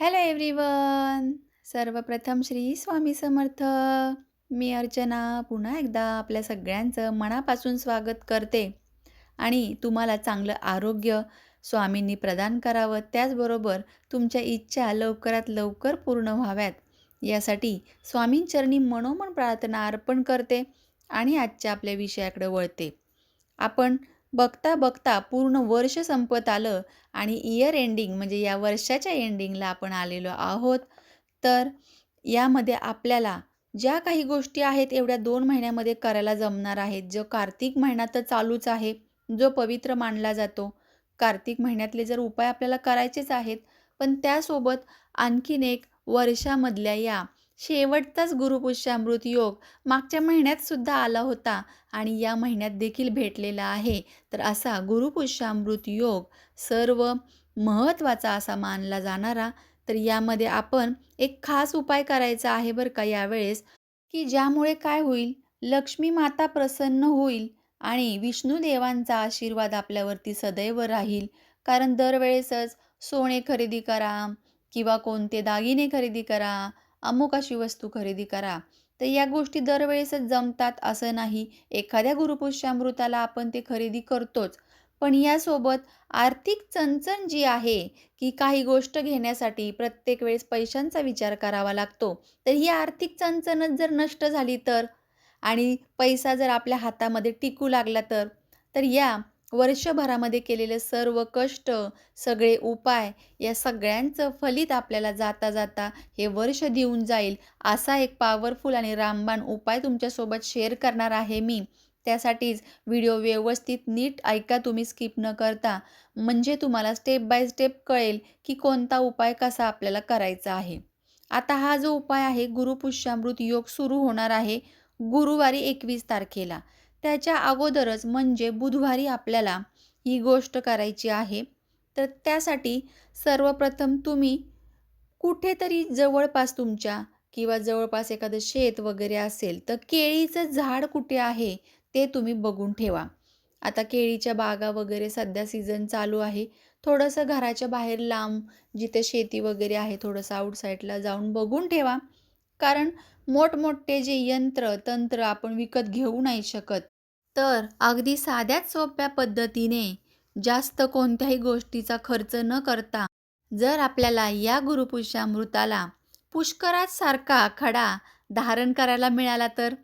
Hello everyone सर्वप्रथम श्री स्वामी समर्थ. मी अर्चना पुन्हा एकदा आपल्या सगळ्यांचं मनापासून स्वागत करते. आणि तुम्हाला चांगलं आरोग्य स्वामींनी प्रदान करावं त्याचबरोबर तुमच्या इच्छा लवकरात लवकर पूर्ण व्हाव्यात. यासाठी स्वामींचरणी मनोमन प्रार्थना अर्पण करते आणि आजच्या आपल्या विषयाकडे वळते. आपण बघता बघता पूर्ण वर्ष संपत आलं आणि इयर एंडिंग म्हणजे या वर्षाच्या एंडिंगला आपण आलेलो आहोत. तर यामध्ये आपल्याला ज्या काही गोष्टी आहेत एवढ्या दोन महिन्यामध्ये करायला जमणार आहेत. जो कार्तिक महिना तर चालूच आहे जो पवित्र मानला जातो. कार्तिक महिन्यातले जर उपाय आपल्याला करायचेच आहेत पण त्यासोबत आणखीन एक वर्षामधल्या या शेवटचाच गुरुपुष्यामृत योग मागच्या महिन्यात सुद्धा आला होता आणि या महिन्यात देखील भेटलेला आहे. तर असा गुरुपुष्यामृत योग सर्व महत्त्वाचा असा मानला जाणारा. तर यामध्ये आपण एक खास उपाय करायचा आहे बरं का यावेळेस की ज्यामुळे काय होईल? लक्ष्मी माता प्रसन्न होईल आणि विष्णूदेवांचा आशीर्वाद आपल्यावरती सदैव राहील. कारण दरवेळेसच सोने खरेदी करा किंवा कोणते दागिने खरेदी करा अमुक अशी वस्तू खरेदी करा. तर या गोष्टी दरवेळेसच जमतात असं नाही. एखाद्या गुरुपुष्यामृताला आपण ते खरेदी करतोच. पण यासोबत आर्थिक चणचण जी आहे की काही गोष्ट घेण्यासाठी प्रत्येक वेळेस पैशांचा विचार करावा लागतो. तर ही आर्थिक चणचणच जर नष्ट झाली तर? आणि पैसा जर आपल्या हातामध्ये टिकू लागला तर? तर या वर्षभरामध्ये केलेले सर्व कष्ट सगळे उपाय या सगळ्यांचं फलित आपल्याला जाता जाता हे वर्ष देऊन जाईल असा एक पॉवरफुल आणि रामबाण उपाय तुमच्यासोबत शेअर करणार आहे मी. त्यासाठीच व्हिडिओ व्यवस्थित नीट ऐका तुम्ही स्किप न करता. म्हणजे तुम्हाला स्टेप बाय स्टेप कळेल की कोणता उपाय कसा आपल्याला करायचा आहे. आता हा जो उपाय आहे गुरुपुष्यामृत योग सुरू होणार आहे गुरुवारी एकवीस तारखेला. त्याच्या अगोदरच म्हणजे बुधवारी आपल्याला ही गोष्ट करायची आहे. तर त्यासाठी सर्वप्रथम तुम्ही कुठेतरी जवळपास तुमच्या किंवा जवळपास एखादं शेत वगैरे असेल तर केळीचं झाड कुठे आहे ते तुम्ही बघून ठेवा. आता केळीच्या बागा वगैरे सध्या सीझन चालू आहे. थोडंसं घराच्या बाहेर लांब जिथे शेती वगैरे आहे थोडंसं आउटसाईडला जाऊन बघून ठेवा. कारण मोठमोठे जे यंत्र तंत्र आपण विकत घेऊ नाही शकत तर अगदी साध्याच सोप्या पद्धतीने जास्त कोणत्याही गोष्टीचा खर्च न करता जर आपल्याला या गुरुपुष्यामृताला पुष्करात सारखा खडा धारण करायला मिळाला तर?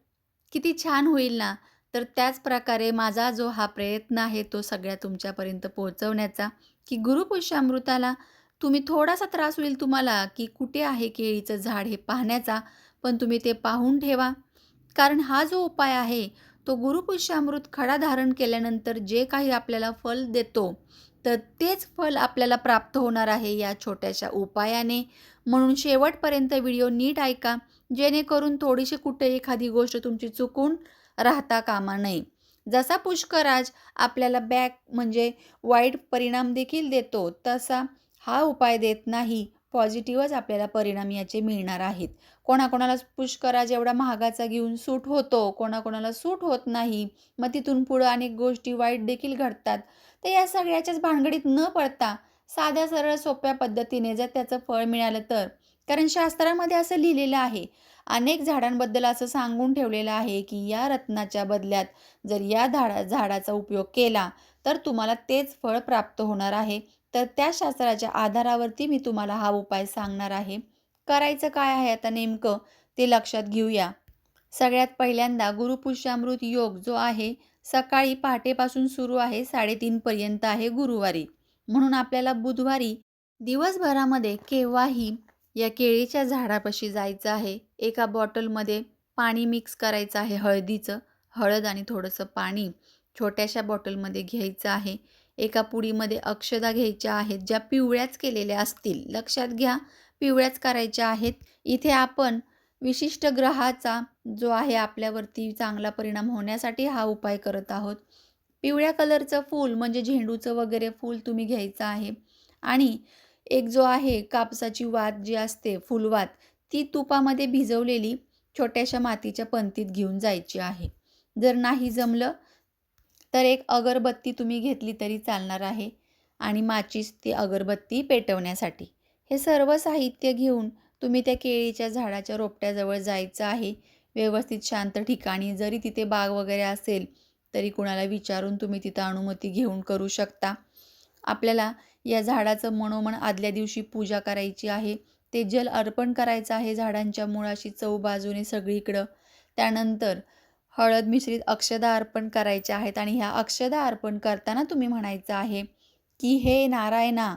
किती छान होईल ना? तर त्याच प्रकारे माझा जो हा प्रयत्न आहे तो सगळ्या तुमच्यापर्यंत पोहोचवण्याचा की गुरुपुष्यामृताला तुम्ही थोडासा त्रास होईल तुम्हाला की कुठे आहे केळीचं झाड हे पाहण्याचा पण तुम्ही ते पाहून ठेवा. कारण हा जो उपाय आहे तो गुरुपुष्यामृत खडा धारण केल्यानंतर जे काही आपल्याला फल देतो तर तेच फल आपल्याला प्राप्त होणार आहे या छोट्याशा उपायाने. म्हणून शेवटपर्यंत व्हिडिओ नीट ऐका जेणेकरून थोडीशी कुठे एखादी गोष्ट तुमची चुकून राहता कामा नये. जसा पुष्कराज आपल्याला बॅक म्हणजे वाईट परिणाम देखील देतो तसा हा उपाय देत नाही. पॉझिटिव्हच आपल्याला परिणाम याचे मिळणार आहेत. कोणाकोणाला पुष्कराज एवढा महागाचा घेऊन सूट होतो कोणाकोणाला सूट होत नाही मग तिथून पुढं अनेक गोष्टी वाईट देखील घडतात. तर या सगळ्याच्याच भानगडीत न पडता साध्या सरळ सोप्या पद्धतीने जर त्याचं फळ मिळालं तर. कारण शास्त्रामध्ये असं लिहिलेलं आहे. अनेक झाडांबद्दल असं सांगून ठेवलेलं आहे की या रत्नाच्या बदल्यात जर या झाडा झाडाचा उपयोग केला तर तुम्हाला तेच फळ प्राप्त होणार आहे. तर त्या शास्त्राच्या आधारावरती मी तुम्हाला हा उपाय सांगणार आहे. करायचं काय आहे आता नेमकं ते लक्षात घेऊया. सगळ्यात पहिल्यांदा गुरुपुष्यामृत योग जो आहे सकाळी पहाटेपासून सुरू आहे साडेतीनपर्यंत आहे गुरुवारी. म्हणून आपल्याला बुधवारी दिवसभरामध्ये केव्हाही या केळीच्या झाडापाशी जायचं आहे. एका बॉटलमध्ये पाणी मिक्स करायचं आहे हळदीचं हळद आणि थोडंसं पाणी छोट्याशा बॉटलमध्ये घ्यायचं आहे. एका पुडीमध्ये अक्षदा घ्यायच्या आहेत ज्या पिवळ्याच केलेल्या असतील. लक्षात घ्या पिवळ्याच करायच्या आहेत. इथे आपण विशिष्ट ग्रहाचा जो आहे आपल्यावरती चांगला परिणाम होण्यासाठी हा उपाय करत आहोत. पिवळ्या कलरचं फूल म्हणजे झेंडूचं वगैरे फूल तुम्ही घ्यायचं आहे. आणि एक जो आहे कापसाची वात जी असते फुलवात ती तुपामध्ये भिजवलेली छोट्याशा मातीच्या पंतीत घेऊन जायची आहे. जर नाही जमलं तर एक अगरबत्ती तुम्ही घेतली तरी चालणार आहे. आणि माचीस ती अगरबत्ती पेटवण्यासाठी. हे सर्व साहित्य घेऊन तुम्ही त्या केळीच्या झाडाच्या रोपट्याजवळ जायचं आहे. व्यवस्थित शांत ठिकाणी जरी तिथे बाग वगैरे असेल तरी कुणाला विचारून तुम्ही तिथं अनुमती घेऊन करू शकता. आपल्याला या झाडाचं मनोमन आदल्या दिवशी पूजा करायची आहे. ते जल अर्पण करायचं आहे झाडांच्या मुळाशी चौबाजूने सगळीकडं. त्यानंतर हळद मिश्रित अक्षदा अर्पण करायच्या आहेत आणि ह्या अक्षदा अर्पण करताना तुम्ही म्हणायचं आहे की हे नारायणा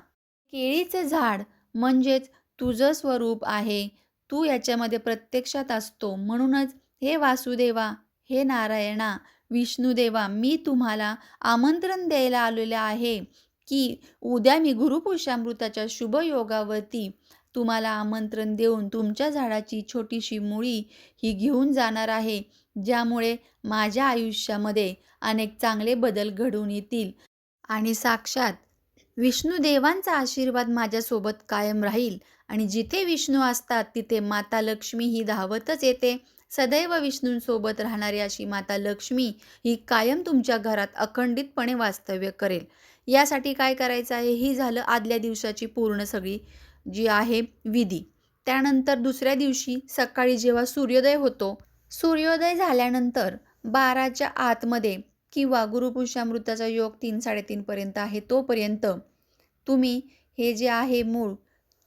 केळीचं झाड म्हणजेच तुझं स्वरूप आहे. तू याच्यामध्ये प्रत्यक्षात असतो. म्हणूनच हे वासुदेवा हे नारायणा विष्णुदेवा मी तुम्हाला आमंत्रण द्यायला आलेलं आहे की उद्या मी गुरुपुरुषामृताच्या शुभयोगावरती तुम्हाला आमंत्रण देऊन तुमच्या झाडाची छोटीशी मुळी ही घेऊन जाणार आहे ज्यामुळे माझ्या आयुष्यामध्ये अनेक चांगले बदल घडून येतील. आणि साक्षात विष्णुदेवांचा आशीर्वाद माझ्यासोबत कायम राहील आणि जिथे विष्णू असतात तिथे माता लक्ष्मी ही धावतच येते. सदैव विष्णूंसोबत राहणारी अशी माता लक्ष्मी ही कायम तुमच्या घरात अखंडितपणे वास्तव्य करेल. यासाठी काय करायचं आहे? ही झालं आदल्या दिवसाची पूर्ण सगळी जी आहे विधी. त्यानंतर दुसऱ्या दिवशी सकाळी जेव्हा सूर्योदय होतो सूर्योदय झाल्यानंतर बाराच्या आतमध्ये किंवा गुरुपुरुषामृताचा योग तीन साडेतीनपर्यंत आहे तोपर्यंत तुम्ही हे जे आहे मूळ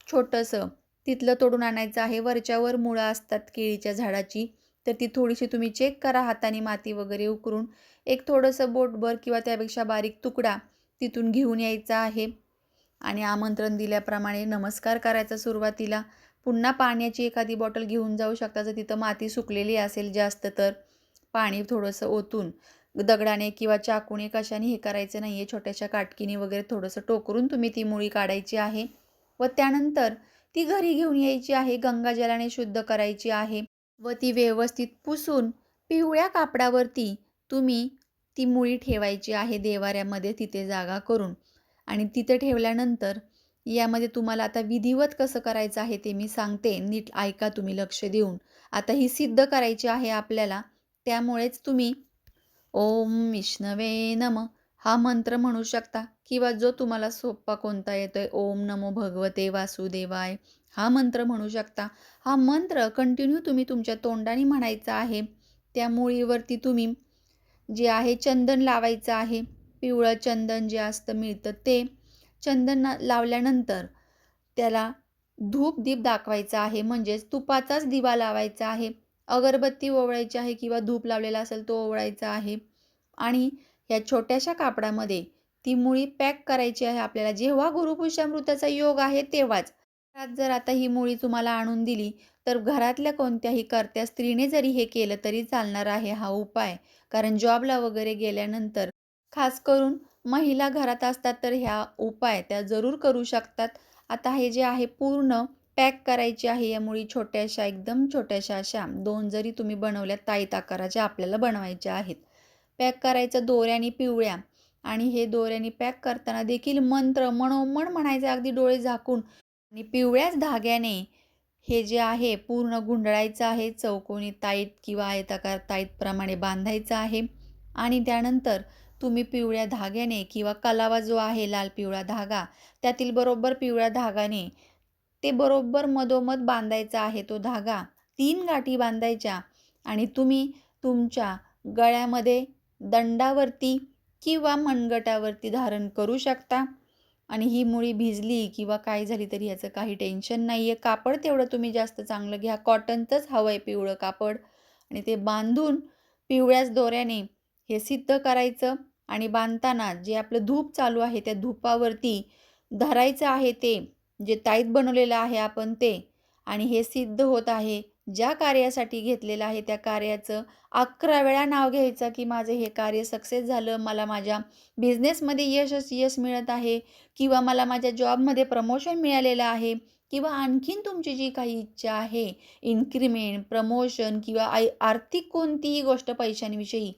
छोटंसं तिथलं तोडून आणायचं आहे. वरच्यावर मुळं असतात केळीच्या झाडाची तर ती थोडीशी तुम्ही चेक करा. हाताने माती वगैरे उकरून एक थोडंसं बोटभर किंवा त्यापेक्षा बारीक तुकडा तिथून घेऊन यायचा आहे. आणि आमंत्रण दिल्याप्रमाणे नमस्कार करायचा सुरुवातीला. पुन्हा पाण्याची एखादी बॉटल घेऊन जाऊ शकता. जर तिथं माती सुकलेली असेल जास्त तर पाणी थोडंसं ओतून दगडाने किंवा चाकूने कशाने हे करायचं नाही आहे छोट्याशा काटकीने वगैरे थोडंसं टोकरून तुम्ही ती मुळी काढायची आहे व त्यानंतर ती घरी घेऊन यायची आहे. गंगाजलाने शुद्ध करायची आहे व ती व्यवस्थित पुसून पिवळ्या कापडावरती तुम्ही ती मुळी ठेवायची आहे देवाऱ्यामध्ये तिथे जागा करून. आणि तिथे ठेवल्यानंतर यामध्ये तुम्हाला आता विधिवत कसं करायचं आहे ते मी सांगते. नीट ऐका तुम्ही लक्ष देऊन. आता ही सिद्ध करायची आहे आपल्याला. त्यामुळेच तुम्ही ओम विष्णवे नम हा मंत्र म्हणू शकता किंवा जो तुम्हाला सोप्पा कोणता येतोय ओम नमो भगवते वासुदेवाय हा मंत्र म्हणू शकता. हा मंत्र कंटिन्यू तुम्ही तुमच्या तोंडाने म्हणायचा आहे. त्या मुळीवरती तुम्ही जे आहे चंदन लावायचं आहे. पिवळं चंदन जे असतं मिळतं ते चंदन लावल्यानंतर त्याला धूप दीप दाखवायचा आहे. म्हणजेच तुपाचाच दिवा लावायचा आहे. अगरबत्ती ओवळायची आहे किंवा धूप लावलेला असेल तो ओवळायचा आहे. आणि या छोट्याशा कापडामध्ये ती मुळी पॅक करायची आहे आपल्याला. जेव्हा गुरुपुष्यामृताचा योग आहे तेव्हाच. घरात जर आता ही मुळी तुम्हाला आणून दिली तर घरातल्या कोणत्याही कर्त्या स्त्रीने जरी हे केलं तरी चालणार आहे हा उपाय. कारण जॉबला वगैरे गेल्यानंतर खास करून महिला घरात असतात तर ह्या उपाय त्या जरूर करू शकतात. आता हे जे आहे पूर्ण पॅक करायची आहे यामुळे छोट्याशा एकदम छोट्याशा अशा दोन जरी तुम्ही बनवल्या ताईत आकाराच्या आपल्याला बनवायच्या आहेत. पॅक करायचं दोऱ्याने पिवळ्या आणि हे दोऱ्याने पॅक करताना देखील मंत्र मनोमन म्हणायचं अगदी डोळे झाकून. आणि पिवळ्याच धाग्याने हे जे आहे पूर्ण गुंडळायचं आहे चौकोनी ताईत किंवा आयताकार ताईतप्रमाणे बांधायचं आहे. आणि त्यानंतर तुम्ही पिवळ्या धाग्याने किंवा कलावा जो आहे लाल पिवळा धागा त्यातील बरोबर पिवळ्या धागाने ते बरोबर मधोमध बांधायचा आहे तो धागा. तीन गाठी बांधायच्या आणि तुम्ही तुमच्या गळ्यामध्ये दंडावरती किंवा मनगटावरती धारण करू शकता. आणि ही मुळी भिजली किंवा काय झाली तरी ह्याचं काही टेन्शन नाही आहे कापड तेवढं तुम्ही जास्त चांगलं घ्या. कॉटनचंच हवं आहे पिवळं कापड. आणि ते बांधून पिवळ्याच दोऱ्याने हे सिद्ध करायचं आणि बांधताना जे आपलं धूप चालू आहे त्या धूपावरती धरायचं आहे ते जे ताईत बनवलेलं आहे आपण ते आणि हे सिद्ध होत आहे ज्या कार्यासाठी घेतलेलं आहे त्या कार्याचं अकरा वेळा नाव घ्यायचं की माझं हे कार्य सक्सेस झालं मला माझ्या बिझनेसमध्ये यशच यश मिळत आहे किंवा मला माझ्या जॉबमध्ये प्रमोशन मिळालेलं आहे किंवा आणखीन तुमची जी काही इच्छा आहे इन्क्रिमेंट प्रमोशन किंवा आय आर्थिक कोणतीही गोष्ट पैशांविषयी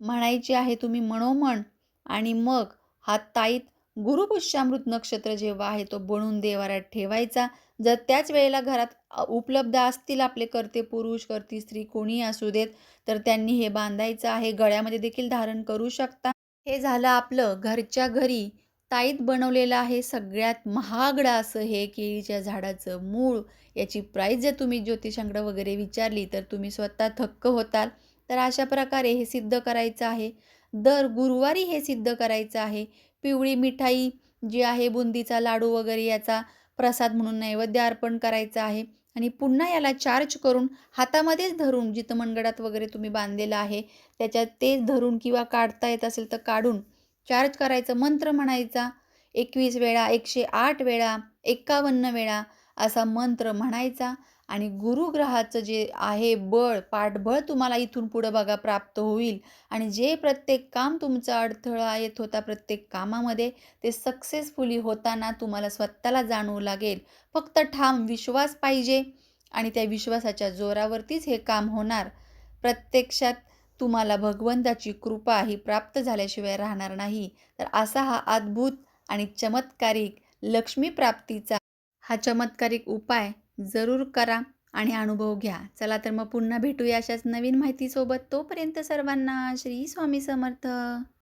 म्हणायची आहे तुम्ही मनोमन आणि मग हा ताईत गुरुपुष्यामृत नक्षत्र जेव्हा आहे तो बनवून देवाऱ्यात ठेवायचा जर त्याच वेळेला घरात उपलब्ध असतील आपले करते पुरुष करते स्त्री कोणी असू देत तर त्यांनी हे बांधायचं आहे गळ्यामध्ये देखील धारण करू शकता हे झालं आपलं घरच्या घरी ताईत बनवलेलं आहे सगळ्यात महागडं असं हे केळीच्या झाडाचं मूळ. याची प्राईस जर तुम्ही ज्योतिषांकडं वगैरे विचारली तर तुम्ही स्वतः थक्क होताल. तर अशा प्रकारे हे सिद्ध करायचं आहे. दर गुरुवारी हे सिद्ध करायचं आहे. पिवळी मिठाई जी आहे बुंदीचा लाडू वगैरे याचा प्रसाद म्हणून नैवेद्य अर्पण करायचा आहे आणि पुन्हा याला चार्ज करून हातामध्येच धरून जिथं मनगडात वगैरे तुम्ही बांधलेलं आहे त्याच्यात तेच धरून किंवा काढता येत असेल तर काढून चार्ज करायचं मंत्र म्हणायचा 21 वेळा, 108 वेळा, 51 वेळा असा मंत्र म्हणायचा आणि गुरुग्रहाचं जे आहे बळ, पाठबळ तुम्हाला इथून पुढं बघा प्राप्त होईल आणि जे प्रत्येक काम तुमचा अडथळा येत होता प्रत्येक कामामध्ये ते सक्सेसफुली होताना तुम्हाला स्वतःला जाणवू लागेल. फक्त ठाम विश्वास पाहिजे आणि त्या विश्वासाच्या जोरावरतीच हे काम होणार. प्रत्यक्षात तुम्हाला भगवंताची कृपा ही प्राप्त झाल्याशिवाय राहणार नाही. तर असा हा अद्भुत आणि चमत्कारिक लक्ष्मी प्राप्तीचा हा चमत्कारिक उपाय जरूर करा आणि अनुभव घ्या. चला तर मग पुन्हा भेटूया अशाच नवीन माहितीसोबत. तोपर्यंत सर्वांना श्री स्वामी समर्थ.